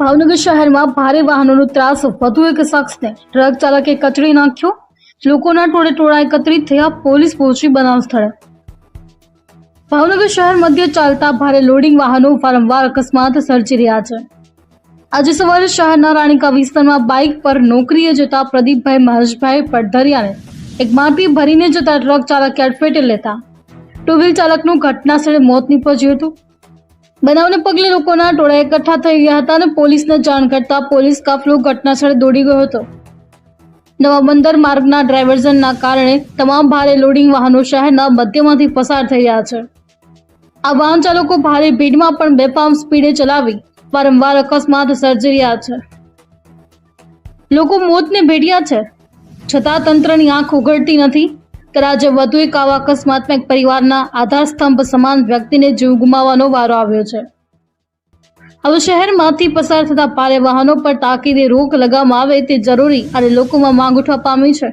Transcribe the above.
ભાવનગર શહેરમાં ભારે વાહનોનો ત્રાસ વધુ એક શખ્સને ટ્રક ચાલકે કચડી નાખ્યો. લોકોના ટોળે ટોળા એકત્રિત થયા, પોલીસ પહોંચી બનાવ સ્થળે. ભાવનગર શહેર મધ્ય ચાલતા ભારે લોડિંગ વાહનો વારંવાર અકસ્માત સર્જી રહ્યા છે. આજે સવારે શહેરના રાણીકા વિસ્તારમાં બાઇક પર નોકરીએ જતા પ્રદીપભાઈ મહેશભાઈ પડધરિયાને એક માટી ભરીને જતા ટ્રક ચાલકે અડફેટે લેતા. ટુ વ્હીલ ચાલકનું ઘટના સ્થળે મોત નીપજ્યું હતું. બનાવને પગલે લોકોના ટોળા એકઠા થઈ ગયા હતા અને પોલીસને જાણ કરતા પોલીસ કાફલો ઘટનાસ્થળે દોડી ગયો હતો. નવા બંદર માર્ગના ડ્રાઇવર્ઝનના કારણે તમામ ભારે લોડિંગ વાહનો શહેરના મધ્યમાંથી પસાર થઈ રહ્યા છે. આ વાહન ચાલકો ભારે ભીડમાં પણ બેફામ સ્પીડે ચલાવી વારંવાર અકસ્માત સર્જી રહ્યા છે. લોકો મોતને ભેટ્યા છે. છતાં તંત્રની આંખ ઉઘડતી નથી. ત્યારે વધુ એક આવા અકસ્માતમાં એક પરિવારના આધારસ્તંભ સમાન વ્યક્તિને જીવ ગુમાવવાનો વારો આવ્યો છે. હવે શહેરમાંથી પસાર થતા ભારે વાહનો પર તાકીદે રોક લગાવવામાં આવે તે જરૂરી અને લોકોમાં માંગ ઉઠવા પામી છે.